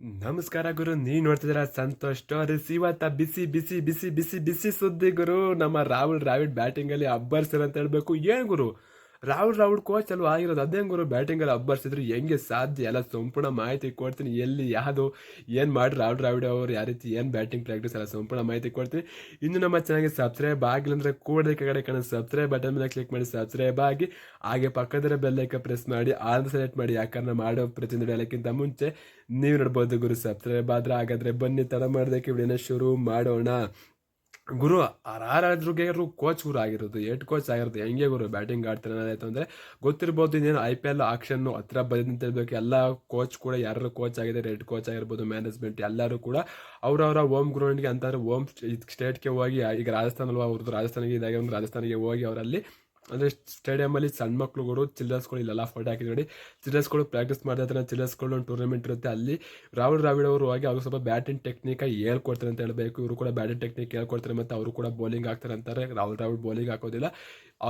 ನಮಸ್ಕಾರ ಗುರು ನೀ ನೋಡ್ತಿದ್ದೀರಾ ಸಂತೋಷ್ ಸ್ಟೋರೀಸ್ ಇವತ್ತ ಬಿಸಿ ಬಿಸಿ ಬಿಸಿ ಬಿಸಿ ಬಿಸಿ ಸುದ್ದಿ ಗುರು. ನಮ್ಮ ರಾಹುಲ್ ದ್ರಾವಿಡ್ ಬ್ಯಾಟಿಂಗಲ್ಲಿ ಅಬ್ಬರ್ಸರ್ ಅಂತ ಹೇಳ್ಬೇಕು. ಏನು ಗುರು? ರಾಹುಲ್ ರಾಹುಲ್ ಕೋಚ್ ಅಲ್ವಾ? ಆಗಿರೋದು ಅದೇ ಗುರು ಬ್ಯಾಟಿಂಗ್ ಅಲ್ಲಿ ಅಬ್ಬರ್ಸಿದ್ರು. ಹೆಂಗೆ ಸಾಧ್ಯ? ಎಲ್ಲ ಸಂಪೂರ್ಣ ಮಾಹಿತಿ ಕೊಡ್ತೀನಿ. ಎಲ್ಲಿ, ಯಾವುದು, ಏನು ಮಾಡಿ ರಾಹುಲ್ ದ್ರಾವಿಡ್ ಅವರು, ಯಾವ ರೀತಿ, ಏನು ಬ್ಯಾಟಿಂಗ್ ಪ್ರಾಕ್ಟೀಸ್ ಎಲ್ಲ ಸಂಪೂರ್ಣ ಮಾಹಿತಿ ಕೊಡ್ತೀನಿ. ಇನ್ನು ನಮ್ಮ ಚೆನ್ನಾಗಿ ಸಬ್ಸ್ಕ್ರೈಬ್ ಆಗಿಲ್ಲ ಅಂದ್ರೆ ಕೂಡಲೇ ಕಡೆ ಕಾಣೋ ಸಬ್ಸ್ಕ್ರೈಬ್ ಬಟನ್ ಮೇಲೆ ಕ್ಲಿಕ್ ಮಾಡಿ ಸಬ್ಸ್ಕ್ರೈಬ್ ಆಗಿ, ಹಾಗೆ ಪಕ್ಕದ ಬೆಲ್ಲೈಕ ಪ್ರೆಸ್ ಮಾಡಿ ಆಲ್ ಸೆಲೆಕ್ಟ್ ಮಾಡಿ, ಯಾಕಂದ್ರೆ ಮಾಡೋ ಪ್ರತಿಯೊಂದು ಹೇಳಕ್ಕಿಂತ ಮುಂಚೆ ನೀವು ನೋಡ್ಬೋದು ಗುರು ಸಬ್ಸ್ಕ್ರೈಬ್ ಆದ್ರೆ ಹಾಗಾದ್ರೆ ಬನ್ನಿ, ತಡ ಮಾಡೋದಕ್ಕೆ ವಿಡಿಯೋನ ಶುರು ಮಾಡೋಣ. ಗುರು ಆರಾದ್ರಿಗೆ ಕೋಚ್ ಗುರು ಆಗಿರೋದು, ಏಟ್ ಕೋಚ್ ಆಗಿರೋದು, ಹೆಂಗೆ ಗುರು ಬ್ಯಾಟಿಂಗ್ ಆಡ್ತಾರೆ ಅನ್ನೋದಾಯ್ತು ಅಂದ್ರೆ ಗೊತ್ತಿರ್ಬೋದು ಇನ್ನೇನು ಐ ಪಿ ಎಲ್ ಆಕ್ಷನ್ ಹತ್ರ ಹೇಳ್ಬೇಕು ಎಲ್ಲ ಕೋಚ್ ಕೂಡ ಯಾರು ಕೋಚ್ ಆಗಿದೆ ರೆಡ್ ಕೋಚ್ ಆಗಿರ್ಬೋದು ಮ್ಯಾನೇಜ್ಮೆಂಟ್ ಎಲ್ಲರೂ ಕೂಡ ಅವರವರ ಹೋಮ್ ಗ್ರೌಂಡ್ಗೆ ಅಂತಾರೆ ಹೋಮ್ ಸ್ಟೇಟ್ಗೆ ಹೋಗಿ, ಈಗ ರಾಜಸ್ಥಾನ ಅಲ್ವಾ ಅವ್ರದ್ದು ರಾಜಸ್ಥಾನಿಗೆ ಇದಾಗಿ, ಒಂದು ರಾಜಸ್ಥಾನಿಗೆ ಹೋಗಿ ಅವರಲ್ಲಿ ಅಂದರೆ ಸ್ಟೇಡಿಯಮಲ್ಲಿ ಸಣ್ಣ ಮಕ್ಳುಗಳು ಚಿಲ್ಡ್ರನ್ಸ್ಗಳು ಇಲ್ಲೆಲ್ಲ ಫೋಟೋ ಹಾಕಿದ್ರೆ ನೋಡಿ. ಚಿಲ್ಡ್ರನ್ಸ್ಗಳು ಪ್ರಾಕ್ಟೀಸ್ ಮಾಡ್ತಾ ಇರ್ತಾರೆ. ಚಿಲ್ಡ್ರನ್ಸ್ಗಳು ಒಂದು ಟೂರ್ನಮೆಂಟ್ ಇರುತ್ತೆ. ಅಲ್ಲಿ ರಾಹುಲ್ ದ್ರಾವಿಡ್ ಅವರು ಹೋಗಿ ಅವ್ರು ಸ್ವಲ್ಪ ಬ್ಯಾಟಿಂಗ್ ಟೆಕ್ನಿಕ್ ಹೇಳ್ಕೊಡ್ತಾರೆ ಅಂತ ಹೇಳಬೇಕು. ಇವರು ಕೂಡ ಬ್ಯಾಟಿಂಗ್ ಟೆಕ್ನಿಕ್ ಹೇಳ್ಕೊಡ್ತಾರೆ ಮತ್ತು ಅವರು ಕೂಡ ಬೌಲಿಂಗ್ ಹಾಕ್ತಾರೆ ಅಂತಾರೆ. ರಾಹುಲ್ ದ್ರಾವಿಡ್ ಬೌಲಿಂಗ್ ಹಾಕೋದಿಲ್ಲ.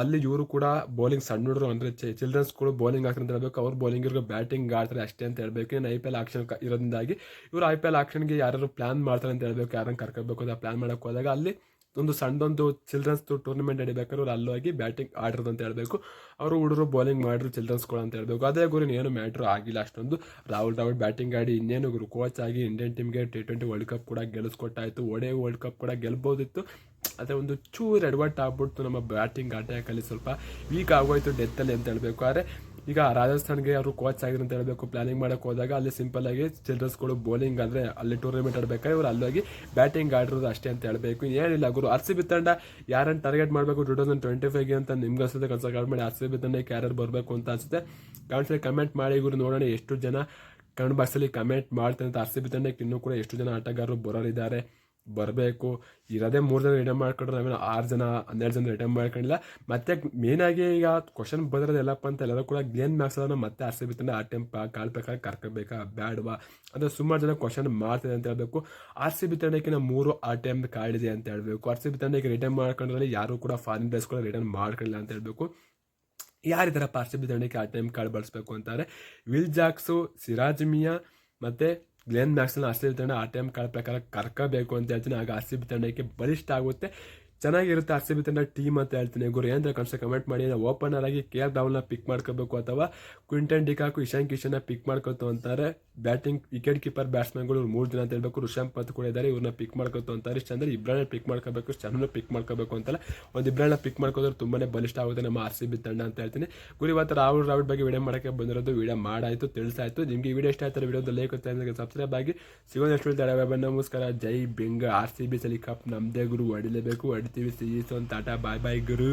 ಅಲ್ಲಿ ಇವರು ಕೂಡ ಬೌಲಿಂಗ್ ಸಣ್ಣ ಹುಡುಗರು ಅಂದರೆ ಚಿಲ್ಡ್ರನ್ಸ್ಗಳು ಬೌಲಿಂಗ್ ಹಾಕ್ತಾರೆ ಅಂತ ಹೇಳ್ಬೇಕು. ಅವ್ರು ಬೌಲಿಂಗ್ ಇವ್ರಿಗೆ ಬ್ಯಾಟಿಂಗ್ ಆಡ್ತಾರೆ ಅಷ್ಟೇ ಅಂತ ಹೇಳ್ಬೇಕು. ಇನ್ನು ಐ ಪಿ ಎಲ್ ಆಕ್ಷನ್ ಇರೋದ್ರಿಂದಾಗಿ ಇವರು ಐ ಪಿ ಎಲ್ ಆಕ್ಷನ್ಗೆ ಯಾರು ಪ್ಲಾನ್ ಮಾಡ್ತಾರೆ ಅಂತ ಹೇಳ್ಬೇಕು. ಯಾರನ್ನು ಕರ್ಕೋಬೇಕು ಅಂತ ಪ್ಲಾನ್ ಮಾಡೋಕೆ ಹೋದಾಗ ಅಲ್ಲಿ ಒಂದು ಸಣ್ಣದೊಂದು ಚಿಲ್ಡ್ರನ್ಸ್ ಟೂರ್ನಮೆಂಟ್ ನಡಿಬೇಕಾದ್ರೆ ಅವ್ರು ಅಲ್ಲೋಗಿ ಬ್ಯಾಟಿಂಗ್ ಆಡಿರೋದು ಅಂತ ಹೇಳಬೇಕು. ಅವರು ಹುಡುಗರು ಬೌಲಿಂಗ್ ಮಾಡಿದ್ರು ಚಿಲ್ಡ್ರನ್ಸ್ಗಳು ಅಂತ ಹೇಳಬೇಕು. ಅದೇ ಗುರು ಏನು ಮ್ಯಾಟ್ರು ಆಗಿಲ್ಲ ಅಷ್ಟೊಂದು. ರಾಹುಲ್ ದ್ರಾವಿಡ್ ಬ್ಯಾಟಿಂಗ್ ಆಡಿ ಇನ್ನೇನು ಗುರು ಕೋಚ್ ಆಗಿ ಇಂಡಿಯನ್ ಟೀಮ್ಗೆ ಟಿ ಟ್ವೆಂಟಿ ವರ್ಲ್ಡ್ ಕಪ್ ಕೂಡ ಗೆಲ್ಲಿಸ್ಕೊಟ್ಟಾಯಿತು ಒಡೆ ವರ್ಲ್ಡ್ ಕಪ್ ಕೂಡ ಗೆಲ್ಬೋದಿತ್ತು. ಅದೇ ಒಂದು ಚೂರು ಎಡ್ವರ್ಟ್ ಆಗ್ಬಿಡ್ತು ನಮ್ಮ ಬ್ಯಾಟಿಂಗ್ ಅಟ್ಯಾಕಲ್ಲಿ ಸ್ವಲ್ಪ. ವೀಕ್ ಆಗೋಯ್ತು ಡೆತ್ತಲ್ಲಿ ಅಂತ ಹೇಳಬೇಕು. ಆದರೆ ಈಗ ರಾಜಸ್ಥಾನ್ಗೆ ಅವರು ಕೋಚ್ ಆಗಿದ್ರು ಅಂತ ಹೇಳಬೇಕು ಪ್ಲಾನಿಂಗ್ ಮಾಡಕ್ಕೆ ಹೋದಾಗ ಅಲ್ಲಿ ಸಿಂಪಲ್ ಆಗಿ ಚಿಲ್ಡ್ರನ್ಸ್ಗಳು ಬೌಲಿಂಗ್ ಅಂದರೆ ಅಲ್ಲಿ ಟೂರ್ನಮೆಂಟ್ ಆಡಬೇಕಾದ್ರೆ ಇವರು ಅಲ್ಲೋಗಿ ಬ್ಯಾಟಿಂಗ್ ಆಡಿರೋದು ಅಷ್ಟೇ ಅಂತ ಹೇಳಬೇಕು. ಏನಿಲ್ಲ ಗುರು ಆರ್ ಸಿ ಬಿ ತಂಡ ಯಾರನ್ನು ಟಾರ್ಗೆಟ್ ಮಾಡಬೇಕು ಟೂ ತೌಸಂಡ್ ಟ್ವೆಂಟಿ ಫೈವ್ಗೆ ಅಂತ ನಿಮ್ಗೆ ಅನ್ಸುತ್ತೆ ಕಾಲ್ ಮಾಡಿ ಆರ್ ಸಿ ಬಿ ತಂಡಕ್ಕೆ ಯಾರು ಬರಬೇಕು ಅಂತ ಅನ್ಸುತ್ತೆ. ಕಾಣಿಸ್ಲಿ ಕಮೆಂಟ್ ಮಾಡಿ ಗುರು, ನೋಡೋಣ ಎಷ್ಟು ಜನ ಕನ್ನಡ ಭಾಷೆಯಲ್ಲಿ ಕಮೆಂಟ್ ಮಾಡ್ತಾರೆ ಅಂತ ಆರ್ ಸಿ ಬಿ ತಂಡಕ್ಕೆ ಇನ್ನೂ ಕೂಡ ಎಷ್ಟು ಜನ ಆಟಗಾರರು ಬರೋರಿದ್ದಾರೆ. ಬರಬೇಕು. ಇರೋದೇ ಮೂರು ಜನ ರಿಟರ್ನ್ ಮಾಡ್ಕೊಂಡ್ರೆ ನಾವೇನು ಆರು ಜನ, ಹನ್ನೆರಡು ಜನ ರಿಟರ್ನ್ ಮಾಡ್ಕೊಂಡಿಲ್ಲ. ಮತ್ತೆ ಮೇನಾಗಿ ಈಗ ಕ್ವಶನ್ ಬಂದಿರೋದು ಎಲ್ಲಪ್ಪ ಅಂತ ಎಲ್ಲರೂ ಕೂಡ ಗ್ಲೇನ್ ಮ್ಯಾಕ್ಸ್ ಅದನ್ನು ಮತ್ತೆ ಆರ್ ಸಿ ಬಿ ಆ ಟೈಮ್ ಕಾಲ್ ಪ್ರಕಾರ ಕರ್ಕೋಬೇಕಾ, ಬ್ಯಾಡ್ವಾ? ಅಂದರೆ ಸುಮಾರು ಜನ ಕ್ವಶನ್ ಮಾಡ್ತಿದೆ ಅಂತ ಹೇಳಬೇಕು. ಆರ್ ಸಿ ಬಿ ನಾವು ಮೂರು ಆ ಟೈಮ್ ಕಾಡಿದೆ ಅಂತ ಹೇಳಬೇಕು. ಆರ್ ಸಿ ಬಿ ತಂಡಕ್ಕೆ ರಿಟರ್ನ್ ಮಾಡ್ಕೊಂಡ್ರಲ್ಲಿ ಯಾರು ಕೂಡ ಫಾರಿನ್ ಪ್ಲೇಸ್ ಕೂಡ ರಿಟರ್ನ್ ಮಾಡ್ಕೊಳ್ಳಿಲ್ಲ ಅಂತ ಹೇಳಬೇಕು. ಯಾರಿದ್ದಾರೆ ಆರ್ ಸಿ ಬಿ ತಂಡಕ್ಕೆ ಆ ಟೈಮ್ ಕಾರ್ಡ್ ಬಳಸಬೇಕು ಅಂತಾರೆ? ವಿಲ್ ಜಾಕ್ಸು, ಸಿರಾಜ್ ಮಿಯಾ ಮತ್ತು ಗ್ಲೆನ್ ಮ್ಯಾಕ್ಸ್ನ ಆರ್ ತಂಡ ಆ ಟೈಮ್ ಕಾಲ ಪ್ರಕಾರ ಕರ್ಕಬೇಕು ಅಂತ ಹೇಳ್ತೀನಿ. ಆಗ ಆರ್ ತಂಡಕ್ಕೆ ಬಲಿಷ್ಠ ಆಗುತ್ತೆ. ಚೆನ್ನಾಗಿರುತ್ತೆ ಆರ್ ಸಿ ತಂಡ ಟೀಮ್ ಅಂತ ಹೇಳ್ತೀನಿ. ಗುರು ಏನಂದ್ರೆ ಕನ್ಸ ಕಮೆಂಟ್ ಮಾಡಿ. ಓಪನರ್ ಆಗಿ ಕೆ ಆರ್ ಪಿಕ್ ಮಾಡ್ಕೋಬೇಕು ಅಥವಾ ಕ್ವಿಂಟನ್ ಡಿಕಾಕು ಇಶಾನ್ ಕಿಶನ್ನ ಪಿಕ್ ಮಾಡ್ಕೊತು ಅಂತಾರೆ. ಬ್ಯಾಟಿಂಗ್ ವಿಕೆಟ್ ಕೀಪರ್ ಬ್ಯಾಟ್ಸ್ಮನ್ಗಳು ಮೂರು ಜನ ಅಂತ ಹೇಳ್ಬೇಕು. ಋಷಭ್ ಪತ್ ಕೂಡ ಇದ್ದಾರೆ ಇವ್ರನ್ನ ಪಿಕ್ ಮಾಡ್ಕೊತು ಅಂತಾರೆ. ಇಷ್ಟ ಅಂದ್ರೆ ಇಬ್ಬರನ್ನ ಪಿಕ್ ಮಾಡ್ಕೋಬೇಕು ಚೆನ್ನಾಗಿ ಪಿಕ್ ಮಾಡ್ಕೋಬೇಕು ಅಂತಲ್ಲ. ಒಂದು ಇಬ್ಬರನ್ನ ಪಿಕ್ ಮಾಡ್ಕೋದ್ರೆ ತುಂಬಾನೇ ಬಲಿಷ್ಠ ಆಗುತ್ತೆ ನಮ್ಮ ಆರ್ ಸಿ ಬಿ ತಂಡ ಅಂತ ಹೇಳ್ತೀನಿ. ಗುರು ಇವತ್ತು ರಾಹುಲ್ ರಾಹುಲ್ ಬಗ್ಗೆ ವಿಡಿಯೋ ಮಾಡಕ್ಕೆ ಬಂದಿರೋದು ವಿಡಿಯೋ ಮಾಡಾಯಿತು, ತಿಳಿಸಾಯ್ತು. ನಿಮಗೆ ವಿಡಿಯೋ ಇಷ್ಟ ಆಯ್ತಾರೆ ವಿಡಿಯೋದ ಲೈಕ್ ಸಬ್ಸ್ಕ್ರೈಬ್ ಆಗಿ ಸಿಗೋದಷ್ಟು ನಮಸ್ಕಾರ. ಜೈ ಬೆಂಗ. ಆರ್ ಸಿ ಬಿ ಸಲಿ ಕಪ್ ನಮ್ಮದೇ ಗುರು, ಹೊಡಿಲೇಬೇಕು ಹೊಡಿತೀವಿ ಸಿ ಅಂತ ಟಾಟಾ ಬಾಯ್ ಬಾಯ್ ಗುರು